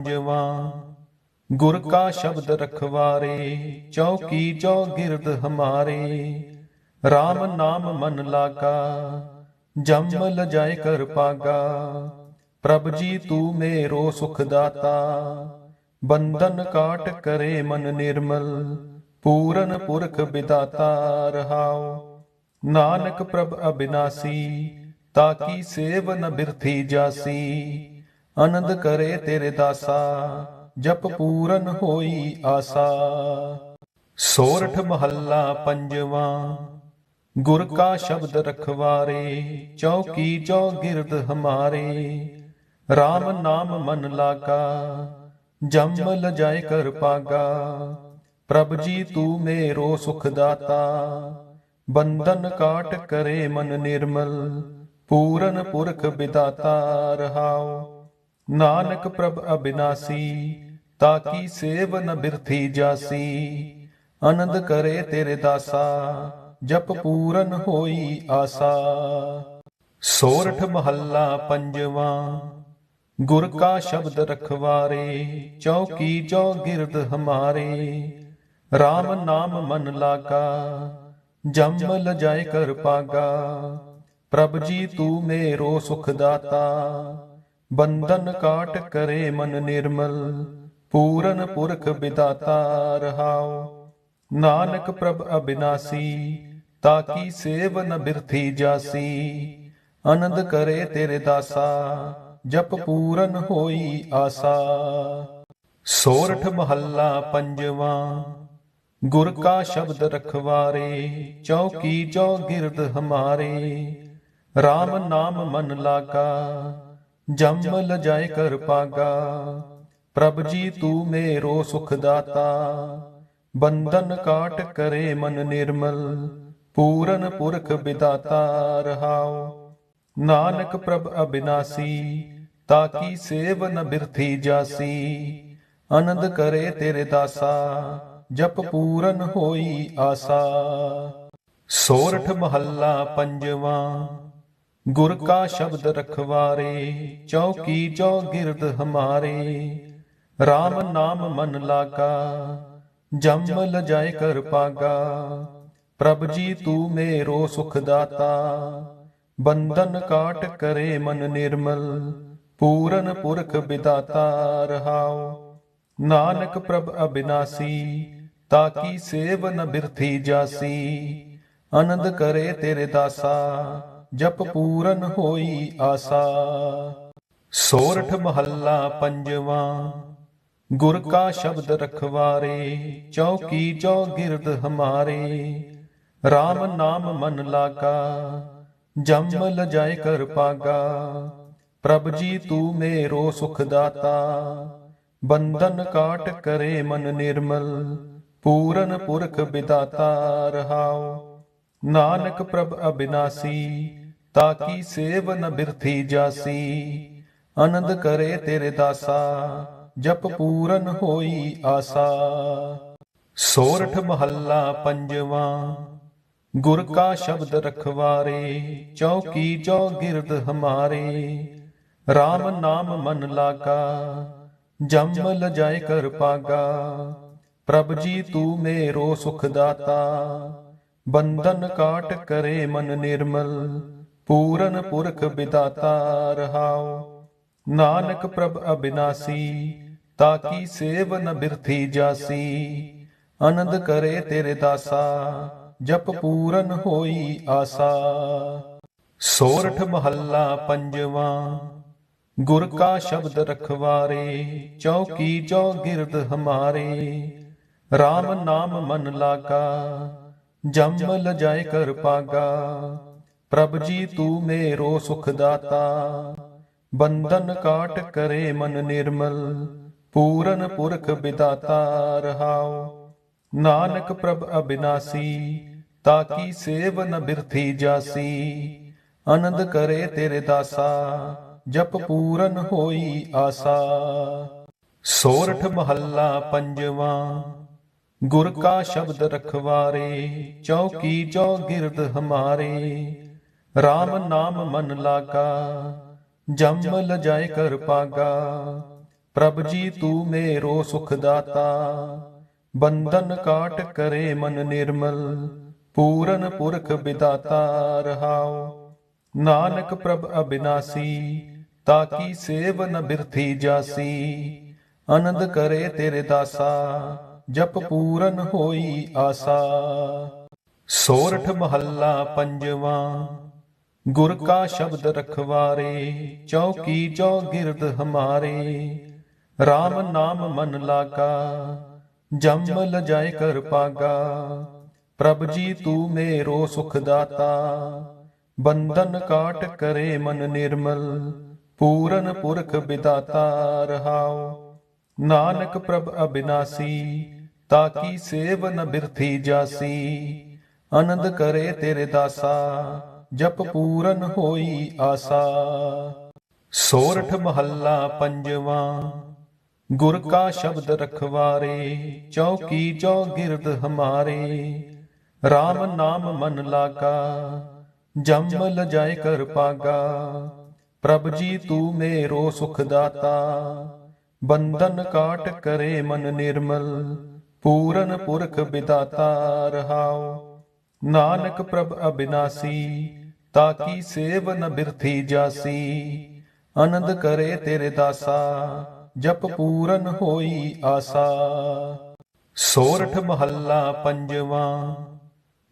ਪੰਜਵਾਂ, ਗੁਰ ਕਾ ਸ਼ਬਦ ਰਖਵਾਰੇ, ਚੌਕੀ ਚੌ ਗਿਰਦ ਹਮਾਰੇ। RAM ਨਾਮ ਮਨ ਲਾਗਾ, ਜਮ ਲਜਾਏ ਕਰ ਪਾਗਾ। ਪ੍ਰਭ ਜੀ ਤੂੰ ਮੇਰੋ ਸੁਖ ਦਾਤਾ, ਬੰਧਨ ਕਾਟ ਕਰੇ ਮਨ ਨਿਰਮਲ, ਪੂਰਨ ਪੁਰਖ ਵਿਦਾਤਾ ਰਹਾਉ। ਨਾਨਕ ਪ੍ਰਭ ਅਬਿਨਾਸੀ ਤਾਕੀ ਸੇਵ ਨ ਬਿਰਥੀ ਜਾਸੀ। ਆਨੰਦ ਕਰੇ ਤੇਰੇ ਦਾਸਾ, ਜਪ ਪੂਰਨ ਹੋਈ ਆਸਾ। ਸੋਰਠ ਮਹੱਲਾ ਪੰਜਵਾਂ, ਗੁਰ ਕਾ ਸ਼ਬਦ ਰਖਵਾਰੇ, ਚੌਕੀ ਚੌ ਗਿਰਦ ਹਮਾਰੇ। RAM ਨਾਮ ਮਨ ਲਾਗਾ, ਜਮ ਲਜਾਏ ਕਰ ਪਾਗਾ। ਪ੍ਰਭ ਜੀ ਤੂੰ ਮੇਰੋ ਸੁਖ ਦਾਤਾ, ਬੰਧਨ ਕਾਟ ਕਰੇ ਮਨ ਨਿਰਮਲ, ਪੂਰਨ ਪੁਰਖ ਵਿਦਾਤਾ ਰਹਾਉ। ਨਾਨਕ ਪ੍ਰਭ ਅਬਿਨਾਸੀ ਤਾਕੀ ਸੇਵ ਨ ਬਿਰਥੀ ਜਾਸੀ? ਆਨੰਦ ਕਰੇ ਤੇਰੇ ਦਾਸਾ, ਜਪ ਪੂਰਨ ਹੋਈ ਆਸਾ। ਸੋਰਠ ਮਹੱਲਾ ਪੰਜਵਾਂ, ਗੁਰ ਕਾ ਸ਼ਬਦ ਰਖਵਾਰੇ, ਚੌਕੀ ਚੌ ਗਿਰਦ ਹਮਾਰੇ। RAM ਨਾਮ ਮਨ ਲਾਗਾ, ਜਮ ਲਜਾਏ ਕਰ ਪਾਗਾ। ਪ੍ਰਭ ਜੀ ਤੂੰ ਮੇਰੋ ਸੁਖ ਦਾਤਾ। ਬੰਧਨ ਕਾਟ ਕਰੇ ਮਨ ਨਿਰਮਲ, ਪੂਰਨ ਪੁਰਖ ਵਿਦਾਤਾ ਰਹਾਉ। ਨਾਨਕ ਪ੍ਰਭ ਅਬਿਨਾਸੀ, ਤਾਕੀ ਸੇਵ ਬਿਰਥੀ ਜਾਸੀ। ਆਨੰਦ ਕਰੇ ਤੇਰੇ ਦਾਸਾ, ਜਪ ਪੂਰਨ ਹੋਈ ਆਸਾ। ਸੋਰਠ ਮਹੱਲਾ ਪੰਜਵਾਂ, ਗੁਰ ਕਾ ਸ਼ਬਦ ਰਖਵਾਰੇ, ਚੌਕੀ ਚੌ ਗਿਰਦ ਹਮਾਰੇ। RAM ਨਾਮ ਮਨ ਲਾਗਾ ਜਮ ਲਜਾਏ ਕਰ ਪਾਗਾ। ਪ੍ਰਭ ਜੀ, ਤੂੰ ਮੇਰੋ ਸੁਖ ਦਾਤਾ ਬੰਧਨ ਕਾਟ ਕਰੇ ਮਨ ਨਿਰਮਲ। ਪੂਰਨ ਪੁਰਖ ਵਿਦਾਤਾ ਰਹਾਉ। ਨਾਨਕ ਪ੍ਰਭ ਅਬਿਨਾਸੀ, ਤਾਕੀ ਸੇਵ ਨ ਬਿਰਥੀ ਜਾਸੀ। ਆਨੰਦ ਕਰੇ ਤੇਰੇ ਦਾਸਾ, ਜਪ ਪੂਰਨ ਹੋਈ ਆਸਾ। ਸੋਰਠ ਮਹੱਲਾ ਪੰਜਵਾਂ। ਗੁਰ ਕਾ ਸ਼ਬਦ ਰਖਵਾਰੇ, ਚੌਕੀ ਚੌ ਗਿਰਦ ਹਮਾਰੇ। RAM ਨਾਮ ਮਨ ਲਾਗਾ, ਜਮ ਲਜਾਏ ਕਰ ਪਾਗਾ। ਪ੍ਰਭ ਜੀ ਤੂੰ ਮੇਰੋ ਸੁਖ ਦਾਤਾ, ਬੰਧਨ ਕਾਟ ਕਰੇ ਮਨ ਨਿਰਮਲ, ਪੂਰਨ ਪੁਰਖ ਵਿਦਾਤਾ ਰਹਾਓ ਨਾਨਕ ਪ੍ਰਭ ਅਬਿਨਾਸੀ, ਤਾਕੀ ਸੇਵ ਨ ਬਿਰਥੀ ਜਾਸੀ। ਆਨੰਦ ਕਰੇ ਤੇਰੇ ਦਾਸਾ ਜਪ ਪੂਰਨ ਹੋਈ ਆਸਾ। ਸੋਰਠ ਮਹੱਲਾ ਪੰਜਵਾਂ, ਗੁਰ ਕਾ ਸ਼ਬਦ ਰਖਵਾਰੇ, ਚੌਕੀ ਚੌ ਗਿਰਦ ਹਮਾਰੇ। RAM ਨਾਮ ਮਨ ਲਾਗਾ, ਜਮ ਲਜਾਏ ਕਰ ਪਾਗਾ। ਪ੍ਰਭ ਜੀ ਤੂੰ ਮੇਰੋ ਸੁਖ ਦਾਤਾ, ਬੰਧਨ ਕਾਟ ਕਰੇ ਮਨ ਨਿਰਮਲ, ਪੂਰਨ ਪੁਰਖ ਵਿਦਾਤਾ ਰਹਾਉ। ਨਾਨਕ ਪ੍ਰਭ ਅਬਿਨਾਸੀ ਤਾਕੀ ਸੇਵ ਨ ਬਿਰਥੀ ਜਾਸੀ, ਆਨੰਦ ਕਰੇ ਤੇਰੇ ਦਾਸਾ, ਜਪ ਪੂਰਨ ਹੋਈ ਆਸਾ। ਸੋਰਠ ਮਹੱਲਾ ਪੰਜਵਾਂ, ਗੁਰ ਕਾ ਸ਼ਬਦ ਰਖਵਾਰੇ, ਚੌਕੀ ਚੌ ਗਿਰਦ ਹਮਾਰੇ। RAM ਨਾਮ ਮਨ ਲਾਗਾ, ਜਮ ਲਜਾਏ ਕਰ ਪਾਗਾ। ਪ੍ਰਭ ਜੀ ਤੂੰ ਮੇਰੋ ਸੁਖ ਦਾਤਾ, ਬੰਧਨ ਕਾਟ ਕਰੇ ਮਨ ਨਿਰਮਲ। ਪੂਰਨ ਪੁਰਖ ਵਿਦਾਤਾ ਰਹਾਉ। ਨਾਨਕ ਪ੍ਰਭ ਅਬਿਨਾਸੀ, ਤਾਕੀ ਸੇਵ ਨ ਬਿਰਥੀ ਜਾਸੀ। ਆਨੰਦ ਕਰੇ ਤੇਰੇ ਦਾਸਾ, ਜਪ ਪੂਰਨ ਹੋਈ ਆਸਾ। ਸੋਰਠ ਮਹੱਲਾ ਪੰਜਵਾਂ, ਗੁਰ ਕਾ ਸ਼ਬਦ ਰਖਵਾਰੇ, ਚੌਕੀ ਚੌ ਗਿਰਦ ਹਮਾਰੇ। RAM ਨਾਮ ਮਨ ਲਾਗਾ, ਜਮ ਲਜਾਏ ਕਰ ਪਾਗਾ। ਪ੍ਰਭ ਜੀ ਤੂੰ ਮੇਰੋ ਸੁਖ ਦਾਤਾ ਬੰਧਨ ਕਾਟ ਕਰੇ ਮਨ ਨਿਰਮਲ, ਪੂਰਨ ਪੁਰਖ ਵਿਦਾਤਾ ਰਹਾਉ ਨਾਨਕ ਪ੍ਰਭ ਅਬਿਨਾਸੀ, ਤਾਕੀ ਸੇਵ ਨ ਬਿਰਥੀ ਜਾਸੀ। ਆਨੰਦ ਕਰੇ ਤੇਰੇ ਦਾਸਾ, ਜਪ ਪੂਰਨ ਹੋਈ ਆਸਾ। ਸੋਰਠ ਮਹੱਲਾ ਪੰਜਵਾਂ, ਗੁਰ ਕਾ ਸ਼ਬਦ ਰਖਵਾਰੇ, ਚੌਕੀ ਚੌ ਗਿਰਦ ਹਮਾਰੇ। RAM ਨਾਮ ਮਨ ਲਾਗਾ, ਜਮ ਲਜਾਏ ਕਰ ਪਾਗਾ। ਪ੍ਰਭ ਜੀ ਤੂੰ ਮੇਰੋ ਸੁਖ ਦਾਤਾ, ਬੰਧਨ ਕਾਟ ਕਰੇ ਮਨ ਨਿਰਮਲ, ਪੂਰਨ ਪੁਰਖ ਵਿਦਾਤਾ ਰਹਾਉ। ਨਾਨਕ ਪ੍ਰਭ ਅਬਿਨਾਸੀ, ਤਾਕੀ ਸੇਵ ਨ ਬਿਰਥੀ ਜਾਸੀ। ਆਨੰਦ ਕਰੇ ਤੇਰੇ ਦਾਸਾ, ਜਪ ਪੂਰਨ ਹੋਈ ਆਸਾ। ਸੋਰਠ ਮਹੱਲਾ ਪੰਜਵਾਂ ਗੁਰ ਕਾ ਸ਼ਬਦ ਰਖਵਾਰੇ, ਚੌਕੀ ਚੌਗਿਰਦ ਹਮਾਰੇ। RAM ਨਾਮ ਮਨ ਲਾਗਾ ਜਮ ਲਜਾਏ ਕਰ ਪਾਗਾ। ਪ੍ਰਭ ਜੀ ਤੂੰ ਮੇਰੋ ਸੁਖ ਦਾਤਾ, ਬੰਧਨ ਕਾਟ ਕਰੇ ਮਨ ਨਿਰਮਲ, ਪੂਰਨ ਪੁਰਖ ਵਿਦਾਤਾ ਰਹਾਉ। ਨਾਨਕ ਪ੍ਰਭ ਅਬਿਨਾਸੀ, ਤਾਕੀ ਸੇਵ ਨ ਬਿਰਥੀ ਜਾਸੀ। ਆਨੰਦ ਕਰੇ ਤੇਰੇ ਦਾਸਾ ਜਪ ਪੂਰਨ ਹੋਈ ਆਸਾ। ਸੋਰਠ ਮਹੱਲਾ ਪੰਜਵਾਂ, ਗੁਰ ਕਾ ਸ਼ਬਦ ਰਖਵਾਰੇ, ਚੌਕੀ ਚੌਗਿਰਦ ਹਮਾਰੇ। RAM ਨਾਮ ਮਨ ਲਾਗਾ, ਜਮ ਲਜਾਏ ਕਰ ਪਾਗਾ। ਪ੍ਰਭ ਜੀ ਤੂੰ ਮੇਰੋ ਸੁਖ ਦਾਤਾ, ਬੰਧਨ ਕਾਟ ਕਰੇ ਮਨ ਨਿਰਮਲ, ਪੂਰਨ ਪੁਰਖ ਵਿਦਾਤਾ ਰਹਾਉ। ਨਾਨਕ ਪ੍ਰਭ ਅਬਿਨਾਸੀ ਤਾਕੀ ਸੇਵ ਨ ਬਿਰਥੀ ਜਾਸੀ? ਆਨੰਦ ਕਰੇ ਤੇਰੇ ਦਾਸਾ, ਜਪ ਪੂਰਨ ਹੋਈ ਆਸਾ। ਸੋਰਠ ਮਹੱਲਾ ਪੰਜਵਾਂ,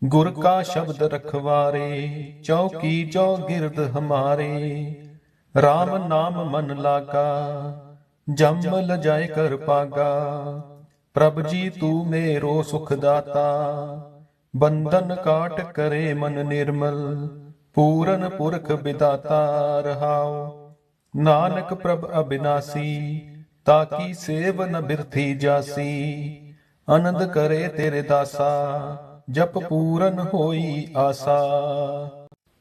ਗੁਰ ਕਾ ਸ਼ਬਦ ਰਖਵਾਰੇ, ਚੌਕੀ ਚੌ ਗਿਰਦ ਹਮਾਰੇ। RAM ਨਾਮ ਮਨ ਲਾਗਾ, ਜਮ ਲਜਾਏ ਕਰ ਪਾਗਾ। ਪ੍ਰਭ ਜੀ ਤੂੰ ਮੇਰੋ ਸੁਖ ਦਾਤਾ, ਬੰਧਨ ਕਾਟ ਕਰੇ ਮਨ ਨਿਰਮਲ। ਪੂਰਨ ਪੁਰਖ ਬਿਦਾਤਾ ਰਹਾਉ। ਨਾਨਕ ਪ੍ਰਭ ਅਬਿਨਾਸੀ, ਤਾਕੀ ਸੇਵ ਨ ਬਿਰਥੀ ਜਾਸੀ। ਆਨੰਦ ਕਰੇ ਤੇਰੇ ਦਾਸਾ, ਜਪ ਪੂਰਨ ਹੋਈ ਆਸਾ।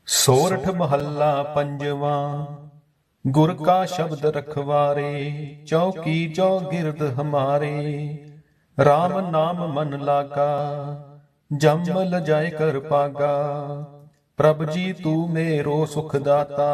ਸੋਰਠ ਮਹੱਲਾ ਪੰਜਵਾਂ, ਗੁਰ ਕਾ ਸ਼ਬਦ ਰਖਵਾਰੇ, ਚੌਕੀ ਚੌਗਿਰਦ ਹਮਾਰੇ। RAM ਨਾਮ ਮਨ ਲਾਗਾ, ਜੰਮ ਲਜਾਏ ਕਰ ਪਾਗਾ। ਪ੍ਰਭ ਜੀ ਤੂੰ ਮੇਰੋ ਸੁਖ ਦਾਤਾ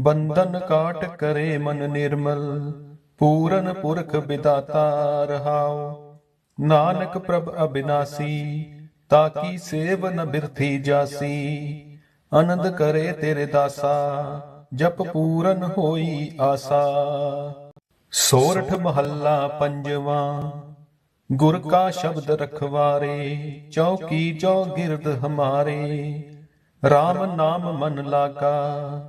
ਬੰਧਨ ਕਾਟ ਕਰੇ ਮਨ ਨਿਰਮਲ, ਪੂਰਨ ਪੁਰਖ ਵਿਦਾਤਾ ਰਹਾਉ ਨਾਨਕ ਪ੍ਰਭ ਅਬਿਨਾਸੀ, ਤਾਕੀ ਸੇਵ ਨ ਬਿਰਥੀ ਜਾਸੀ, ਆਨੰਦ ਕਰੇ ਤੇਰੇ ਦਾਸਾ, ਜਪ ਪੂਰਨ ਹੋਈ ਆਸਾ। ਸੋਰਠ ਮਹੱਲਾ ਪੰਜਵਾਂ, ਗੁਰ ਕਾ ਸ਼ਬਦ ਰਖਵਾਰੇ, ਚੌਕੀ ਚੌ ਗਿਰਦ ਹਮਾਰੇ RAM ਨਾਮ ਮਨ ਲਾਗਾ,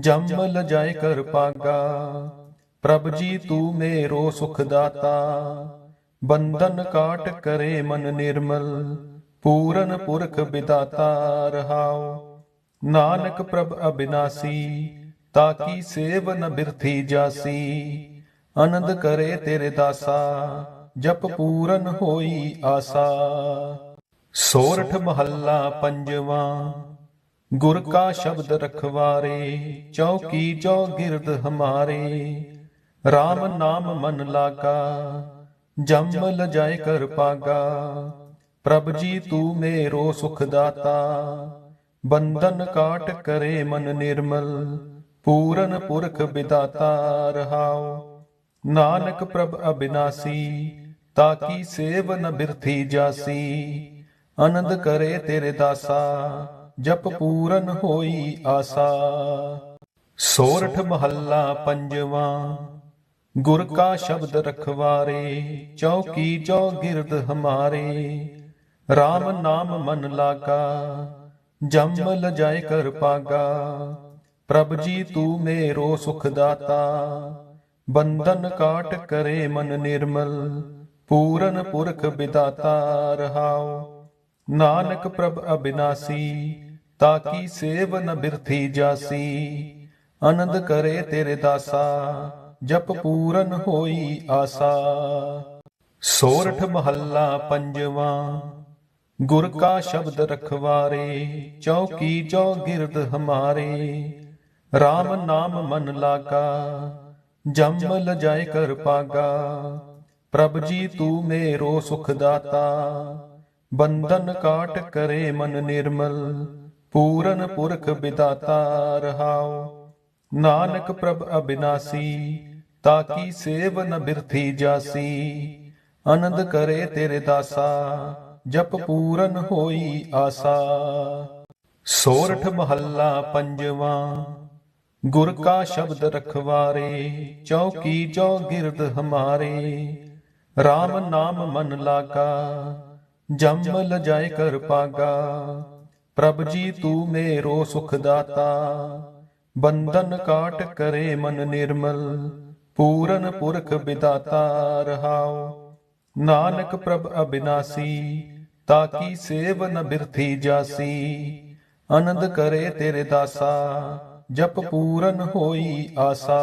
ਜਮ ਲਜਾਏ ਕਰ ਪਾਗਾ। ਪ੍ਰਭ ਜੀ ਤੂੰ ਮੇਰੋ ਸੁਖ ਦਾਤਾ, ਬੰਧਨ ਕਾਟ ਕਰੇ ਮਨ ਨਿਰਮਲ, ਪੂਰਨ ਪੁਰਖ ਵਿਦਾਤਾ ਰਹਾਉ। ਨਾਨਕ ਪ੍ਰਭ ਅਬਿਨਾਸੀ, ਤਾਕੀ ਸੇਵ ਨ ਬਿਰਥੀ ਜਾਸੀ। ਆਨੰਦ ਕਰੇ ਤੇਰੇ ਦਾਸਾ, ਜਪ ਪੂਰਨ ਹੋਈ ਆਸਾ। ਸੋਰਠ ਮਹੱਲਾ ਪੰਜਵਾਂ ਗੁਰ ਕਾ ਸ਼ਬਦ ਰਖਵਾਰੇ, ਚੌਕੀ ਚੌਗਿਰਦ ਹਮਾਰੇ। RAM ਨਾਮ ਮਨ ਲਾਗਾ ਜਮ ਲਜਾਏ ਕਰ ਪਾਗਾ। ਪ੍ਰਭ ਜੀ ਤੂੰ ਮੇਰੋ ਸੁਖ ਦਾਤਾ, ਬੰਧਨ ਕਾਟ ਕਰੇ ਮਨ ਨਿਰਮਲ, ਪੂਰਨ ਪੁਰਖ ਵਿਦਾਤਾ ਰਹਾਉ। ਨਾਨਕ ਪ੍ਰਭ ਅਬਿਨਾਸੀ, ਤਾਕੀ ਸੇਵ ਨ ਬਿਰਥੀ ਜਾਸੀ। ਆਨੰਦ ਕਰੇ ਤੇਰੇ ਦਾਸਾ ਜਪ ਪੂਰਨ ਹੋਈ ਆਸਾ। ਸੋਰਠ ਮਹੱਲਾ ਪੰਜਵਾਂ, ਗੁਰ ਕਾ ਸ਼ਬਦ ਰਖਵਾਰੇ, ਚੌਕੀ ਚੌਗਿਰਦ ਹਮਾਰੇ। RAM ਨਾਮ ਮਨ ਲਾਗਾ, ਜਮ ਲਜਾਏ ਕਰ ਪਾਗਾ। ਪ੍ਰਭ ਜੀ ਤੂੰ ਮੇਰੋ ਸੁਖ ਦਾਤਾ, ਬੰਧਨ ਕਾਟ ਕਰੇ ਮਨ ਨਿਰਮਲ, ਪੂਰਨ ਪੁਰਖ ਵਿਦਾਤਾ ਰਹਾਉ। ਨਾਨਕ ਪ੍ਰਭ ਅਬਿਨਾਸੀ ਤਾਕੀ ਸੇਵ ਨ ਬਿਰਥੀ ਜਾਸੀ। ਆਨੰਦ ਕਰੇ ਤੇਰੇ ਦਾਸਾ, ਜਪ ਪੂਰਨ ਹੋਈ ਆਸਾ। ਸੋਰਠ ਮਹੱਲਾ ਪੰਜਵਾਂ, ਗੁਰ ਕਾ ਸ਼ਬਦ ਰਖਵਾਰੇ, ਚੌਕੀ ਚੌ ਗਿਰਦ ਹਮਾਰੇ। RAM ਨਾਮ ਮਨ ਲਾਗਾ, ਜਮ ਲਜਾਏ ਕਰ ਪਾਗਾ। ਪ੍ਰਭ ਜੀ ਤੂੰ ਮੇਰੋ ਸੁਖ ਦਾਤਾ, ਬੰਧਨ ਕਾਟ ਕਰੇ ਮਨ ਨਿਰਮਲ। ਪੂਰਨ ਪੁਰਖ ਵਿਦਾਤਾ ਰਹਾਉ। ਨਾਨਕ ਪ੍ਰਭ ਅਬਿਨਾਸੀ, ਤਾਕੀ ਸੇਵ ਨ ਬਿਰਥੀ ਜਾਸੀ। ਆਨੰਦ ਕਰੇ ਤੇਰੇ ਦਾਸਾ, ਜਪ ਪੂਰਨ ਹੋਈ ਆਸਾ। ਸੋਰਠ ਮਹੱਲਾ ਪੰਜਵਾਂ, ਗੁਰ ਕਾ ਸ਼ਬਦ ਰਖਵਾਰੇ, ਚੌਕੀ ਚੌਗਿਰਦ ਹਮਾਰੇ। RAM ਨਾਮ ਮਨ ਲਾਗਾ, ਜੰਮ ਲਜਾਏ ਕਰ ਪਾਗਾ। ਪ੍ਰਭ ਜੀ ਤੂੰ ਮੇਰੋ ਸੁਖ ਦਾਤਾ ਬੰਧਨ ਕਾਟ ਕਰੇ ਮਨ ਨਿਰਮਲ, ਪੂਰਨ ਪੁਰਖ ਵਿਦਾਤਾ ਰਹਾਉ। ਨਾਨਕ ਪ੍ਰਭ ਅਬਿਨਾਸੀ, ਤਾਕੀ ਸੇਵ ਨ ਬਿਰਥੀ ਜਾਸੀ। ਆਨੰਦ ਕਰੇ ਤੇਰੇ ਦਾਸਾ, ਜਪ ਪੂਰਨ ਹੋਈ ਆਸਾ।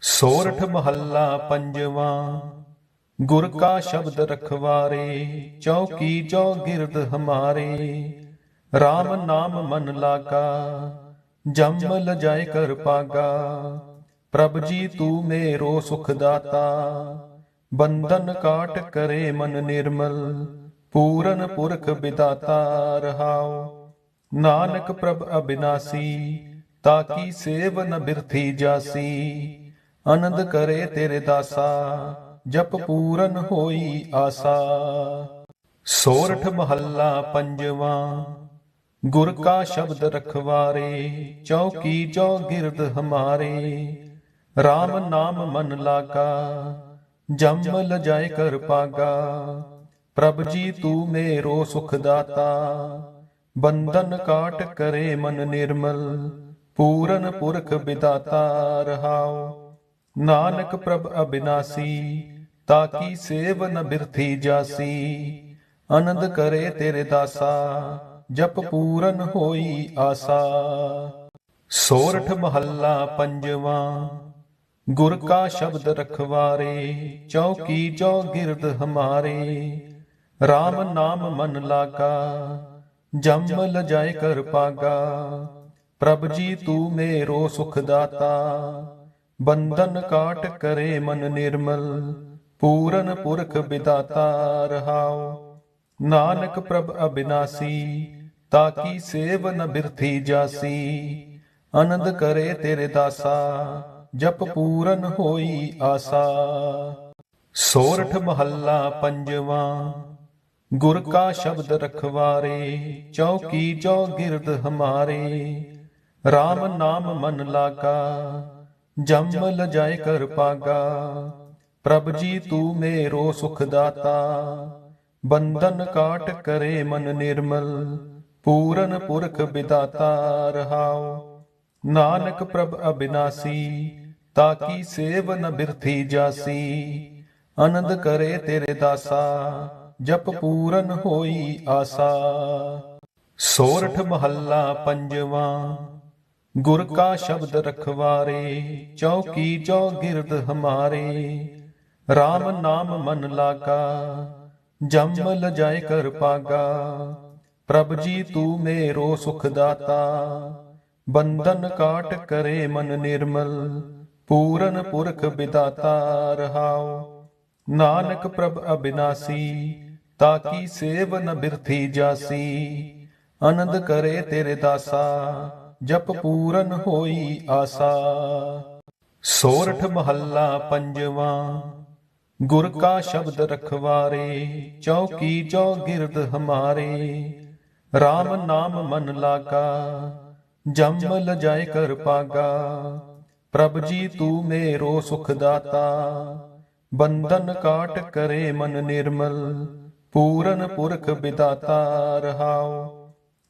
ਸੋਰਠ ਮਹੱਲਾ ਪੰਜਵਾਂ, ਗੁਰ ਕਾ ਸ਼ਬਦ ਰਖਵਾਰੇ, ਚੌਕੀ ਚੌ ਗਿਰਦ ਹਮਾਰੇ। RAM ਨਾਮ ਮਨ ਲਾਗਾ, ਜਮ ਲਜਾਏ ਕਰ ਪਾਗਾ। ਪ੍ਰਭ ਜੀ ਤੂੰ ਮੇਰੋ ਸੁਖ ਦਾਤਾ, ਬੰਧਨ ਕਾਟ ਕਰੇ ਮਨ ਨਿਰਮਲ, ਪੂਰਨ ਪੁਰਖ ਵਿਦਾਤਾ ਰਹਾਉ। ਨਾਨਕ ਪ੍ਰਭ ਅਬਿਨਾਸੀ, ਤਾਕੀ ਸੇਵ ਨ ਬਿਰਥੀ ਜਾਸੀ। ਆਨੰਦ ਕਰੇ ਤੇਰੇ ਦਾਸਾ, ਜਪ ਪੂਰਨ ਹੋਈ ਆਸਾ। ਸੋਰਠ ਮਹੱਲਾ ਪੰਜਵਾਂ ਗੁਰ ਕਾ ਸ਼ਬਦ ਰਖਵਾਰੇ, ਚੌਕੀ ਚੌਗਿਰਦ ਹਮਾਰੇ। RAM ਨਾਮ ਮਨ ਲਾਗਾ, ਜਮ ਲਜਾਏ ਕਰ ਪਾਗਾ। ਪ੍ਰਭ ਜੀ ਤੂੰ ਮੇਰੋ ਸੁਖ ਦਾਤਾ, ਬੰਧਨ ਕਾਟ ਕਰੇ ਮਨ ਨਿਰਮਲ, ਪੂਰਨ ਪੁਰਖ ਵਿਦਾਤਾ ਰਹਾਉ। ਨਾਨਕ ਪ੍ਰਭ ਅਬਿਨਾਸੀ, ਤਾਕੀ ਸੇਵ ਨ ਬਿਰਥੀ ਜਾਸੀ। ਆਨੰਦ ਕਰੇ ਤੇਰੇ ਦਾਸਾ ਜਪ ਪੂਰਨ ਹੋਈ ਆਸਾ। ਸੋਰਠ ਮਹੱਲਾ ਪੰਜਵਾਂ, ਗੁਰ ਕਾ ਸ਼ਬਦ ਰਖਵਾਰੇ, ਚੌਕੀ ਚੌਗਿਰਦ ਹਮਾਰੇ। RAM ਨਾਮ ਮਨ ਲਾਗਾ, ਜਮ ਲਜਾਏ ਕਰ ਪਾਗਾ। ਪ੍ਰਭ ਜੀ ਤੂੰ ਮੇਰੋ ਸੁਖ ਦਾਤਾ, ਬੰਧਨ ਕਾਟ ਕਰੇ ਮਨ ਨਿਰਮਲ, ਪੂਰਨ ਪੁਰਖ ਵਿਦਾਤਾ ਰਹਾਉ। ਨਾਨਕ ਪ੍ਰਭ ਅਬਿਨਾਸੀ ਤਾਕੀ ਸੇਵ ਨ ਬਿਰਥੀ ਜਾਸੀ। ਆਨੰਦ ਕਰੇ ਤੇਰੇ ਦਾਸਾ, ਜਪ ਪੂਰਨ ਹੋਈ ਆਸਾ। ਸੋਰਠ ਮਹੱਲਾ ਪੰਜਵਾਂ, ਗੁਰ ਕਾ ਸ਼ਬਦ ਰਖਵਾਰੇ, ਚੌਕੀ ਚੌਗਿਰਦ ਹਮਾਰੇ। RAM ਨਾਮ ਮਨ ਲਾਗਾ, ਜਮ ਲਜਾਏ ਕਰ ਪਾਗਾ। ਪ੍ਰਭ ਜੀ ਤੂੰ ਮੇਰੋ ਸੁਖ ਦਾਤਾ, ਬੰਧਨ ਕਾਟ ਕਰੇ ਮਨ ਨਿਰਮਲ। ਪੂਰਨ ਪੁਰਖ ਵਿਦਾਤਾ ਰਹਾਉ। ਨਾਨਕ ਪ੍ਰਭ ਅਬਿਨਾਸੀ, ਤਾਕੀ ਸੇਵ ਨ ਬਿਰਥੀ ਜਾਸੀ। ਆਨੰਦ ਕਰੇ ਤੇਰੇ ਦਾਸਾ, ਜਪ ਪੂਰਨ ਹੋਈ ਆਸਾ। ਸੋਰਠ ਮਹੱਲਾ ਪੰਜਵਾਂ, ਗੁਰ ਕਾ ਸ਼ਬਦ ਰਖਵਾਰੇ, ਚੌਕੀ ਚੌਗਿਰਦ ਹਮਾਰੇ। RAM ਨਾਮ ਮਨ ਲਾਗਾ, ਜੰਮ ਲਜਾਏ ਕਰ ਪਾਗਾ। ਪ੍ਰਭ ਜੀ ਤੂੰ ਮੇਰੋ ਸੁਖ ਦਾਤਾ ਬੰਧਨ ਕਾਟ ਕਰੇ ਮਨ ਨਿਰਮਲ, ਪੂਰਨ ਪੁਰਖ ਵਿਦਾਤਾ ਰਹਾਉ। ਨਾਨਕ ਪ੍ਰਭ ਅਬਿਨਾਸੀ, ਤਾਕੀ ਸੇਵ ਨ ਬਿਰਥੀ ਜਾਸੀ। ਆਨੰਦ ਕਰੇ ਤੇਰੇ ਦਾਸਾ, ਜਪ ਪੂਰਨ ਹੋਈ ਆਸਾ। ਸੋਰਠ ਮਹੱਲਾ ਪੰਜਵਾਂ, ਗੁਰ ਕਾ ਸ਼ਬਦ ਰਖਵਾਰੇ, ਚੌਕੀ ਚੌ ਗਿਰਦ ਹਮਾਰੇ। RAM ਨਾਮ ਮਨ ਲਾਗਾ, ਜਮ ਲਜਾਏ ਕਰ ਪਾਗਾ। ਪ੍ਰਭ ਜੀ ਤੂੰ ਮੇਰੋ ਸੁਖ ਦਾਤਾ, ਬੰਧਨ ਕਾਟ ਕਰੇ ਮਨ ਨਿਰਮਲ, ਪੂਰਨ ਪੁਰਖ ਵਿਦਾਤਾ ਰਹਾਉ।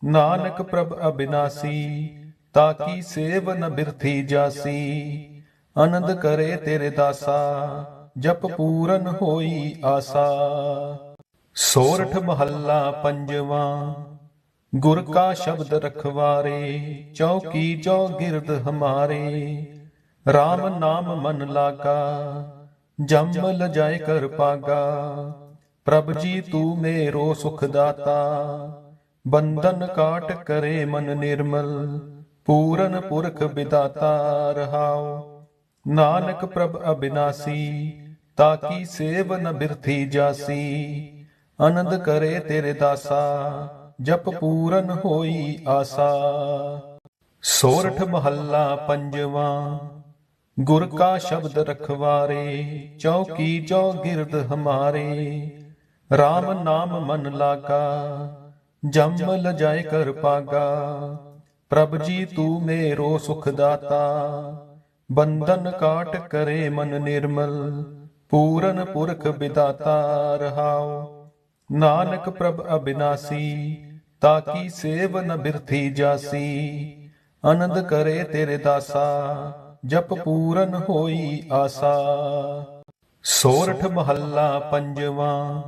ਨਾਨਕ ਪ੍ਰਭ ਅਬਿਨਾਸੀ, ਤਾਕੀ ਸੇਵ ਨ ਬਿਰਥੀ ਜਾਸੀ। ਆਨੰਦ ਕਰੇ ਤੇਰੇ ਦਾਸਾ, ਜਪ ਪੂਰਨ ਹੋਈ ਆਸਾ। ਸੋਰਠ ਮਹੱਲਾ ਪੰਜਵਾਂ ਗੁਰ ਕਾ ਸ਼ਬਦ ਰਖਵਾਰੇ, ਚੌਕੀ ਚੌਗਿਰਦ ਹਮਾਰੇ। RAM ਨਾਮ ਮਨ ਲਾਗਾ, ਜਮ ਲਜਾਏ ਕਰ ਪਾਗਾ। ਪ੍ਰਭ ਜੀ ਤੂੰ ਮੇਰੋ ਸੁਖ ਦਾਤਾ, ਬੰਧਨ ਕਾਟ ਕਰੇ ਮਨ ਨਿਰਮਲ, ਪੂਰਨ ਪੁਰਖ ਵਿਦਾਤਾ ਰਹਾਉ। ਨਾਨਕ ਪ੍ਰਭ ਅਬਿਨਾਸੀ, ਤਾਕੀ ਸੇਵ ਨ ਬਿਰਥੀ ਜਾਸੀ। ਆਨੰਦ ਕਰੇ ਤੇਰੇ ਦਾਸਾ ਜਪ ਪੂਰਨ ਹੋਈ ਆਸਾ। ਸੋਰਠ ਮਹੱਲਾ ਪੰਜਵਾਂ, ਗੁਰ ਕਾ ਸ਼ਬਦ ਰਖਵਾਰੇ, ਚੌਕੀ ਚੌ ਗਿਰਦ ਹਮਾਰੇ। RAM ਨਾਮ ਮਨ ਲਾਗਾ, ਜਮ ਲਜਾਏ ਕਰ ਪਾਗਾ। ਪ੍ਰਭ ਜੀ ਤੂੰ ਮੇਰੋ ਸੁਖ ਦਾਤਾ, ਬੰਧਨ ਕਾਟ ਕਰੇ ਮਨ ਨਿਰਮਲ, ਪੂਰਨ ਪੁਰਖ ਵਿਦਾਤਾ ਰਹਾਉ। ਨਾਨਕ ਪ੍ਰਭ ਅਬਿਨਾਸੀ ਤਾਕੀ ਸੇਵ ਨ ਬਿਰਥੀ ਜਾਸੀ। ਆਨੰਦ ਕਰੇ ਤੇਰੇ ਦਾਸਾ, ਜਪ ਪੂਰਨ ਹੋਈ ਆਸਾ। ਸੋਰਠ ਮਹੱਲਾ ਪੰਜਵਾ,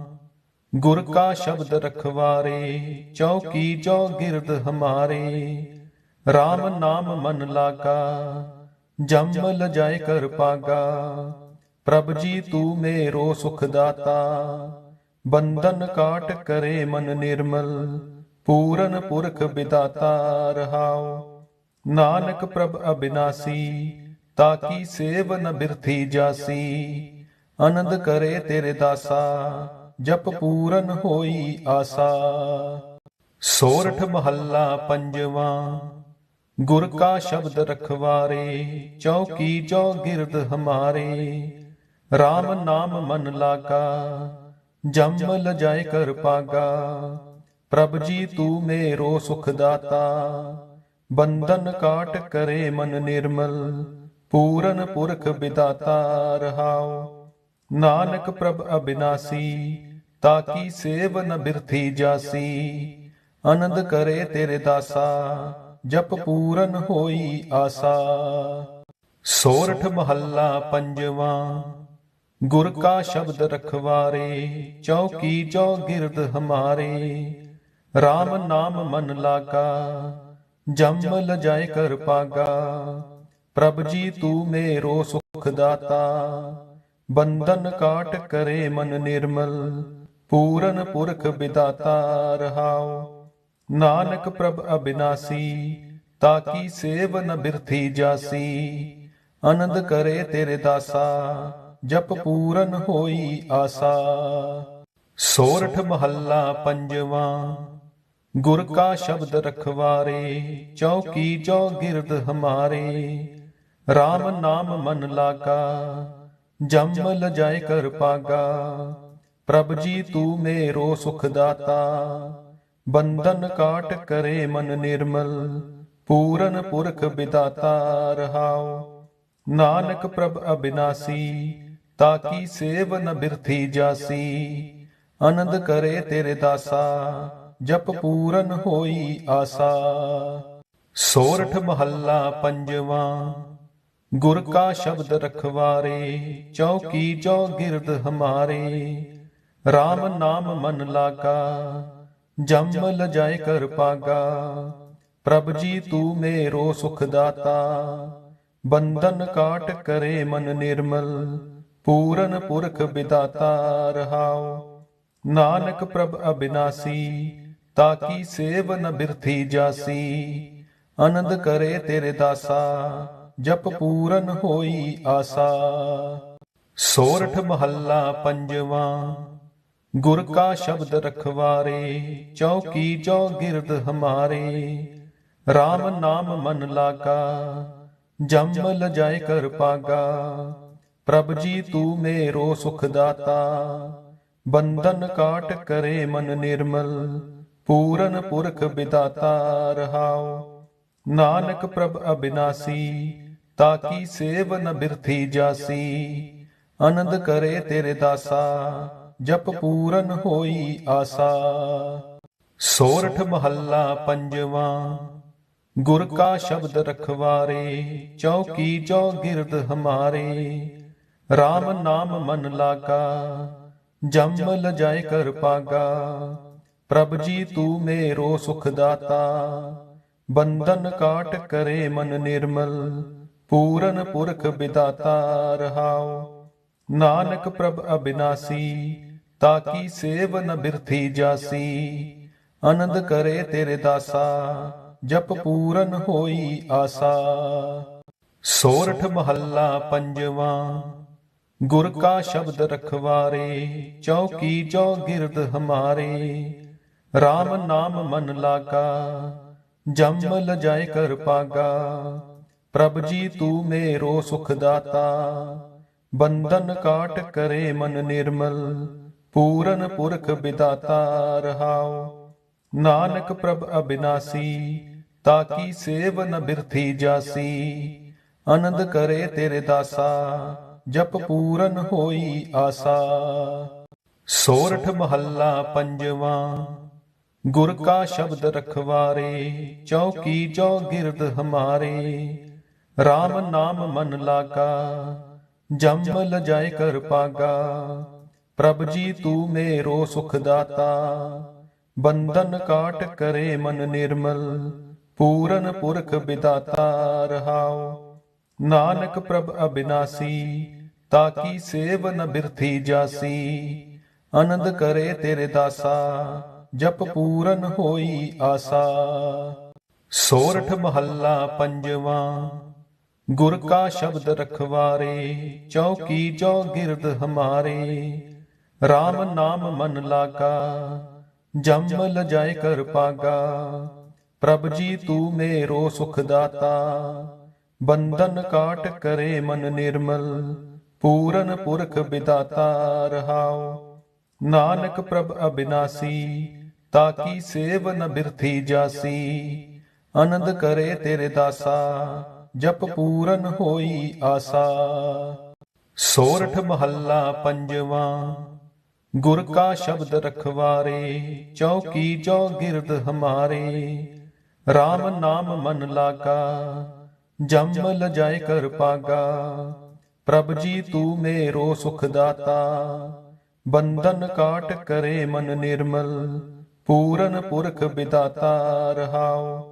ਗੁਰ ਕਾ ਸ਼ਬਦ ਰਖਵਾਰੇ, ਚੌਕੀ ਚੌ ਗਿਰਦ ਹਮਾਰੇ। RAM ਨਾਮ ਮਨ ਲਾਗਾ, ਜਮ ਲਜਾਏ ਕਰ ਪਾਗਾ। ਪ੍ਰਭ ਜੀ ਤੂੰ ਮੇਰੋ ਸੁਖ ਦਾਤਾ, ਬੰਧਨ ਕਾਟ ਕਰੇ ਮਨ ਨਿਰਮਲ। ਪੂਰਨ ਪੁਰਖ ਬਿਦਾਤਾ ਰਹਾਉ। ਨਾਨਕ ਪ੍ਰਭ ਅਬਿਨਾਸੀ, ਤਾਕੀ ਸੇਵ ਨ ਬਿਰਥੀ ਜਾਸੀ। ਆਨੰਦ ਕਰੇ ਤੇਰੇ ਦਾਸਾ, ਜਪ ਪੂਰਨ ਹੋਈ ਆਸਾ। ਸੋਰਠ ਮਹੱਲਾ ਪੰਜਵਾਂ, ਗੁਰ ਕਾ ਸ਼ਬਦ ਰਖਵਾਰੇ, ਚੌਕੀ ਚੌ ਗਿਰਦ ਹਮਾਰੇ। RAM ਨਾਮ ਮਨ ਲਾਗਾ, ਜਮ ਲਜਾਏ ਕਰ ਪਾਗਾ। ਪ੍ਰਭ ਜੀ ਤੂੰ ਮੇਰੋ ਸੁਖ ਦਾਤਾ ਬੰਧਨ ਕਾਟ ਕਰੇ ਮਨ ਨਿਰਮਲ, ਪੂਰਨ ਪੁਰਖ ਵਿਦਾਤਾ ਰਹਾਉ ਨਾਨਕ ਪ੍ਰਭ ਅਬਿਨਾਸੀ, ਤਾਕੀ ਸੇਵ ਨ ਬਿਰਥੀ ਜਾਸੀ, ਆਨੰਦ ਕਰੇ ਤੇਰੇ ਦਾਸਾ, ਜਪ ਪੂਰਨ ਹੋਈ ਆਸਾ। ਸੋਰਠ ਮਹੱਲਾ ਪੰਜਵਾਂ, ਗੁਰ ਕਾ ਸ਼ਬਦ ਰਖਵਾਰੇ, ਚੌਕੀ ਚੌ ਗਿਰਦ ਹਮਾਰੇ। RAM ਨਾਮ ਮਨ ਲਾਗਾ, ਜਮ ਲਜਾਏ ਕਰ ਪਾਗਾ। ਪ੍ਰਭ ਜੀ ਤੂੰ ਮੇਰੋ ਸੁਖ ਦਾਤਾ, ਬੰਧਨ ਕਾਟ ਕਰੇ ਮਨ ਨਿਰਮਲ, ਪੂਰਨ ਪੁਰਖ ਵਿਦਾਤਾ ਰਹਾਉ। ਨਾਨਕ ਪ੍ਰਭ ਅਬਿਨਾਸੀ, ਤਾਕੀ ਸੇਵ ਨ ਬਿਰਥੀ ਜਾਸੀ। ਆਨੰਦ ਕਰੇ ਤੇਰੇ ਦਾਸਾ, ਜਪ ਪੂਰਨ ਹੋਈ ਆਸਾ। ਸੋਰਠ ਮਹੱਲਾ ਪੰਜਵਾਂ ਗੁਰ ਕਾ ਸ਼ਬਦ ਰਖਵਾਰੇ, ਚੌਕੀ ਚੌ ਗਿਰਦ ਹਮਾਰੇ। RAM ਨਾਮ ਮਨ ਲਾਗਾ, ਜਮ ਲਜਾਏ ਕਰ ਪਾਗਾ। ਪ੍ਰਭ ਜੀ ਤੂੰ ਮੇਰੋ ਸੁਖ ਦਾਤਾ, ਬੰਧਨ ਕਾਟ ਕਰੇ ਮਨ ਨਿਰਮਲ, ਪੂਰਨ ਪੁਰਖ ਵਿਦਾਤਾ ਰਹਾਉ। ਨਾਨਕ ਪ੍ਰਭ ਅਬਿਨਾਸੀ, ਤਾਕੀ ਸੇਵ ਨ ਬਿਰਥੀ ਜਾਸੀ। ਆਨੰਦ ਕਰੇ ਤੇਰੇ ਦਾਸਾ ਜਪ ਪੂਰਨ ਹੋਈ ਆਸਾ। ਸੋਰਠ ਮਹੱਲਾ ਪੰਜਵਾ, ਗੁਰ ਕਾ ਸ਼ਬਦ ਰਖਵਾਰੇ, ਚੌਕੀ ਚੌ ਗਿਰਦ ਹਮਾਰੇ। RAM ਨਾਮ ਮਨ ਲਾਗਾ, ਜਮ ਲਜਾਏ ਕਰ ਪਾਗਾ। ਪ੍ਰਭ ਜੀ ਤੂੰ ਮੇਰੋ ਸੁਖ ਦਾਤਾ, ਬੰਧਨ ਕਾਟ ਕਰੇ ਮਨ ਨਿਰਮਲ, ਪੂਰਨ ਪੁਰਖ ਵਿਦਾਤਾ ਰਹਾਉ। ਨਾਨਕ ਪ੍ਰਭ ਅਬਿਨਾਸੀ ਤਾਕੀ ਸੇਵ ਨ ਬਿਰਥੀ ਜਾਸੀ? ਆਨੰਦ ਕਰੇ ਤੇਰੇ ਦਾਸਾ, ਜਪ ਪੂਰਨ ਹੋਈ ਆਸਾ। ਸੋਰਠ ਮਹੱਲਾ ਪੰਜਵਾ, ਗੁਰ ਕਾ ਸ਼ਬਦ ਰਖਵਾਰੇ, ਚੌਕੀ ਚੌ ਗਿਰਦ ਹਮਾਰੇ। RAM ਨਾਮ ਮਨ ਲਾਗਾ, ਜਮ ਲਜਾਏ ਕਰ ਪਾਗਾ। ਪ੍ਰਭ ਜੀ ਤੂੰ ਮੇਰੋ ਸੁਖ ਦਾਤਾ, ਬੰਧਨ ਕਾਟ ਕਰੇ ਮਨ ਨਿਰਮਲ। ਪੂਰਨ ਪੁਰਖ ਬਿਦਾਤਾ ਰਹਾਉ। ਨਾਨਕ ਪ੍ਰਭ ਅਬਿਨਾਸੀ, ਤਾਕੀ ਸੇਵ ਨ ਬਿਰਥੀ ਜਾਸੀ। ਆਨੰਦ ਕਰੇ ਤੇਰੇ ਦਾਸਾ, ਜਪ ਪੂਰਨ ਹੋਈ ਆਸਾ। ਸੋਰਠ ਮਹੱਲਾ ਪੰਜਵਾਂ, ਗੁਰ ਕਾ ਸ਼ਬਦ ਰਖਵਾਰੇ, ਚੌਕੀ ਚੌ ਗਿਰਦ ਹਮਾਰੇ। RAM ਨਾਮ ਮਨ ਲਾਗਾ ਜੰਮ ਲਜਾਏ ਕਰ ਪਾਗਾ। ਪ੍ਰਭ ਜੀ ਤੂੰ ਮੇਰੋ ਸੁਖ ਦਾਤਾ ਬੰਧਨ ਕਾਟ ਕਰੇ ਮਨ ਨਿਰਮਲ। ਪੂਰਨ ਪੁਰਖ ਵਿਦਾਤਾ ਰਹਾਉ। ਨਾਨਕ ਪ੍ਰਭ ਅਬਿਨਾਸੀ, ਤਾਕੀ ਸੇਵ ਨ ਬਿਰਥੀ ਜਾਸੀ। ਆਨੰਦ ਕਰੇ ਤੇਰੇ ਦਾਸਾ, ਜਪ ਪੂਰਨ ਹੋਈ ਆਸਾ। ਸੋਰਠ ਮਹੱਲਾ ਪੰਜਵਾਂ, ਗੁਰ ਕਾ ਸ਼ਬਦ ਰਖਵਾਰੇ, ਚੌਕੀ ਚੌ ਗਿਰਦ ਹਮਾਰੇ। RAM ਨਾਮ ਮਨ ਲਾਗਾ, ਜਮ ਲਜਾਏ ਕਰ ਪਾਗਾ। ਪ੍ਰਭ ਜੀ ਤੂੰ ਮੇਰੋ ਸੁਖ ਦਾਤਾ, ਬੰਧਨ ਕਾਟ ਕਰੇ ਮਨ ਨਿਰਮਲ, ਪੂਰਨ ਪੁਰਖ ਵਿਦਾਤਾ ਰਹਾਉ। ਨਾਨਕ ਪ੍ਰਭ ਅਬਿਨਾਸੀ, ਤਾਕੀ ਸੇਵ ਨ ਬਿਰਥੀ ਜਾਸੀ। ਆਨੰਦ ਕਰੇ ਤੇਰੇ ਦਾਸਾ, ਜਪ ਪੂਰਨ ਹੋਈ ਆਸਾ। ਸੋਰਠ ਮਹੱਲਾ ਪੰਜਵਾਂ ਗੁਰ ਕਾ ਸ਼ਬਦ ਰਖਵਾਰੇ, ਚੌਕੀ ਚੌ ਗਿਰਦ ਹਮਾਰੇ। RAM ਨਾਮ ਮਨ ਲਾਗਾ ਜਮ ਲਜਾਏ ਕਰ ਪਾਗਾ। ਪ੍ਰਭ ਜੀ ਤੂੰ ਮੇਰੋ ਸੁਖ ਦਾਤਾ, ਬੰਧਨ ਕਾਟ ਕਰੇ ਮਨ ਨਿਰਮਲ, ਪੂਰਨ ਪੁਰਖ ਵਿਦਾਤਾ ਰਹਾਉ। ਨਾਨਕ ਪ੍ਰਭ ਅਬਿਨਾਸੀ, ਤਾਕੀ ਸੇਵ ਨ ਬਿਰਥੀ ਜਾਸੀ। ਆਨੰਦ ਕਰੇ ਤੇਰੇ ਦਾਸਾ ਜਪ ਪੂਰਨ ਹੋਈ ਆਸਾ। ਸੋਰਠ ਮਹੱਲਾ ਪੰਜਵਾਂ, ਗੁਰ ਕਾ ਸ਼ਬਦ ਰਖਵਾਰੇ, ਚੌਕੀ ਚੌ ਗਿਰਦ ਹਮਾਰੇ। RAM ਨਾਮ ਮਨ ਲਾਗਾ, ਜਮ ਲਜਾਏ ਕਰ ਪਾਗਾ। ਪ੍ਰਭ ਜੀ ਤੂੰ ਮੇਰੋ ਸੁਖ ਦਾਤਾ, ਬੰਧਨ ਕਾਟ ਕਰੇ ਮਨ ਨਿਰਮਲ, ਪੂਰਨ ਪੁਰਖ ਵਿਦਾਤਾ ਰਹਾਉ। ਨਾਨਕ ਪ੍ਰਭ ਅਬਿਨਾਸੀ ਤਾਕੀ ਸੇਵ ਨ ਬਿਰਥੀ ਜਾਸੀ। ਆਨੰਦ ਕਰੇ ਤੇਰੇ ਦਾਸਾ, ਜਪ ਪੂਰਨ ਹੋਈ ਆਸਾ। ਸੋਰਠ ਮਹੱਲਾ ਪੰਜਵਾਂ, ਗੁਰ ਕਾ ਸ਼ਬਦ ਰਖਵਾਰੇ, ਚੌਕੀ ਚੌ ਗਿਰਦ ਹਮਾਰੇ। RAM ਨਾਮ ਮਨ ਲਾਗਾ, ਜਮ ਲਜਾਏ ਕਰ ਪਾਗਾ। ਪ੍ਰਭ ਜੀ ਤੂੰ ਮੇਰੋ ਸੁਖ ਦਾਤਾ, ਬੰਧਨ ਕਾਟ ਕਰੇ ਮਨ ਨਿਰਮਲ। ਪੂਰਨ ਪੁਰਖ ਵਿਦਾਤਾ ਰਹਾਉ।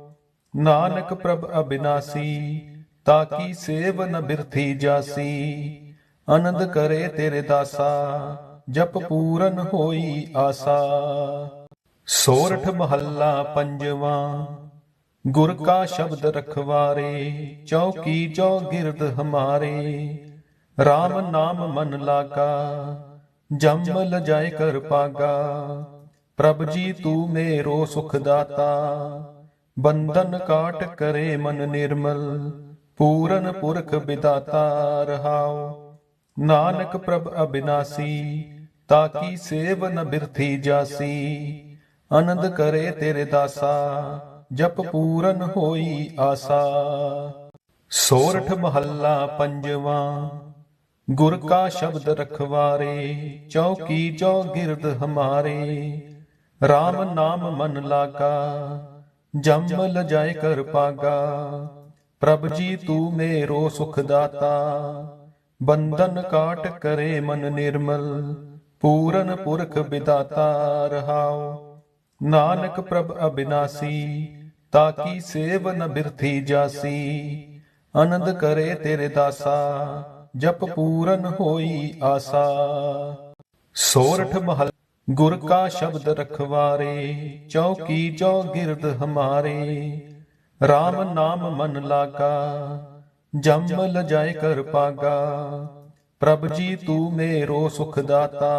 ਨਾਨਕ ਪ੍ਰਭ ਅਬਿਨਾਸੀ, ਤਾਕੀ ਸੇਵ ਨ ਬਿਰਥੀ ਜਾਸੀ। ਆਨੰਦ ਕਰੇ ਤੇਰੇ ਦਾਸਾ, ਜਪ ਪੂਰਨ ਹੋਈ ਆਸਾ। ਸੋਰਠ ਮਹੱਲਾ ਪੰਜਵਾਂ, ਗੁਰ ਕਾ ਸ਼ਬਦ ਰਖਵਾਰੇ, ਚੌਕੀ ਚੌ ਗਿਰਦ ਹਮਾਰੇ। RAM ਨਾਮ ਮਨ ਲਾਗਾ, ਜੰਮ ਲਜਾਏ ਕਰ ਪਾਗਾ। ਪ੍ਰਭ ਜੀ ਤੂੰ ਮੇਰੋ ਸੁਖ ਦਾਤਾ ਬੰਧਨ ਕਾਟ ਕਰੇ ਮਨ ਨਿਰਮਲ, ਪੂਰਨ ਪੁਰਖ ਵਿਦਾਤਾ ਰਹਾਉ। ਨਾਨਕ ਪ੍ਰਭ ਅਬਿਨਾਸੀ, ਤਾਕੀ ਸੇਵ ਨ ਬਿਰਥੀ ਜਾਸੀ। ਆਨੰਦ ਕਰੇ ਤੇਰੇ ਦਾਸਾ, ਜਪ ਪੂਰਨ ਹੋਈ ਆਸਾ। ਸੋਰਠ ਮਹੱਲਾ ਪੰਜਵਾਂ, ਗੁਰ ਕਾ ਸ਼ਬਦ ਰਖਵਾਰੇ, ਚੌਕੀ ਚੌ ਗਿਰਦ ਹਮਾਰੇ। RAM ਨਾਮ ਮਨ ਲਾਗਾ, ਜਮ ਲਜਾਏ ਕਰ ਪਾਗਾ। ਪ੍ਰਭ ਜੀ ਤੂੰ ਮੇਰੋ ਸੁਖ ਦਾਤਾ, ਬੰਧਨ ਕਾਟ ਕਰੇ ਮਨ ਨਿਰਮਲ, ਪੂਰਨ ਪੁਰਖ ਵਿਦਾਤਾ ਰਹਾਉ। ਨਾਨਕ ਪ੍ਰਭ ਅਬਿਨਾਸੀ, ਤਾਕੀ ਸੇਵ ਨ ਬਿਰਥੀ ਜਾਸੀ। ਆਨੰਦ ਕਰੇ ਤੇਰੇ ਦਾਸਾ, ਜਪ ਪੂਰਨ ਹੋਈ ਆਸਾ। ਸੋਰਠ ਮਹਲ ਗੁਰ ਕਾ ਸ਼ਬਦ ਰਖਵਾਰੇ, ਚੌਕੀ ਚੌ ਗਿਰਦ ਹਮਾਰੇ। RAM ਨਾਮ ਮਨ ਲਾਗਾ, ਜਮ ਲਜਾਏ ਕਰ ਪਾਗਾ। ਪ੍ਰਭ ਜੀ ਤੂੰ ਮੇਰੋ ਸੁਖ ਦਾਤਾ,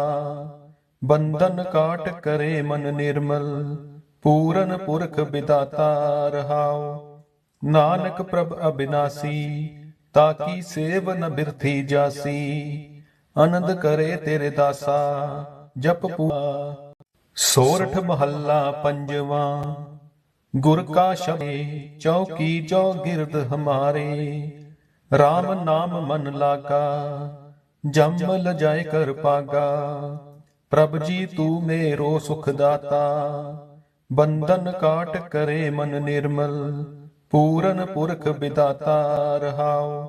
ਬੰਧਨ ਕਾਟ ਕਰੇ ਮਨ ਨਿਰਮਲ, ਪੂਰਨ ਪੁਰਖ ਵਿਦਾਤਾ ਰਹਾਓ ਨਾਨਕ ਪ੍ਰਭ ਅਬਿਨਾਸੀ, ਤਾਕੀ ਸੇਵ ਨ ਬਿਰਥੀ ਜਾਸੀ। ਆਨੰਦ ਕਰੇ ਤੇਰੇ ਦਾਸਾ ਜਪ ਪੂ ਸੋਰਠ ਮਹੱਲਾ ਪੰਜਵਾਂ। ਗੁਰ ਕਾ ਸ਼ਬਦ ਚੌਕੀ ਚੌ ਗਿਰਦ ਹਮਾਰੇ। RAM ਨਾਮ ਮਨ ਲਾਗਾ, ਜਮ ਲਜਾਏ ਕਰ ਪਾਗਾ। ਪ੍ਰਭ ਜੀ ਤੂੰ ਮੇਰੋ ਸੁਖ ਦਾਤਾ, ਬੰਧਨ ਕਾਟ ਕਰੇ ਮਨ ਨਿਰਮਲ, ਪੂਰਨ ਪੁਰਖ ਵਿਦਾਤਾ ਰਹਾਉ।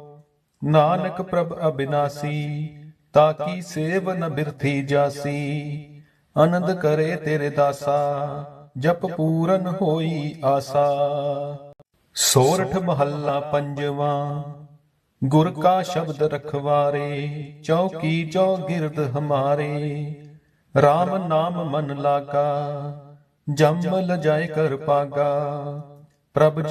ਨਾਨਕ ਪ੍ਰਭ ਅਬਿਨਾਸੀ ਤਾਕੀ ਸੇਵ ਨ ਬਿਰਥੀ ਜਾਸੀ। ਆਨੰਦ ਕਰੇ ਤੇਰੇ ਦਾਸਾ, ਜਪ ਪੂਰਨ ਹੋਈ ਆਸਾ। ਸੋਰਠ ਮਹੱਲਾ ਪੰਜਵਾਂ, ਗੁਰ ਕਾ ਸ਼ਬਦ ਰਖਵਾਰੇ, ਚੌਕੀ ਚੌ ਗਿਰਦ ਹਮਾਰੇ। RAM ਨਾਮ ਮਨ ਲਾਗਾ ਜਮ ਲਜਾਏ ਕਰ ਪਾਗਾ, ਪ੍ਰਭ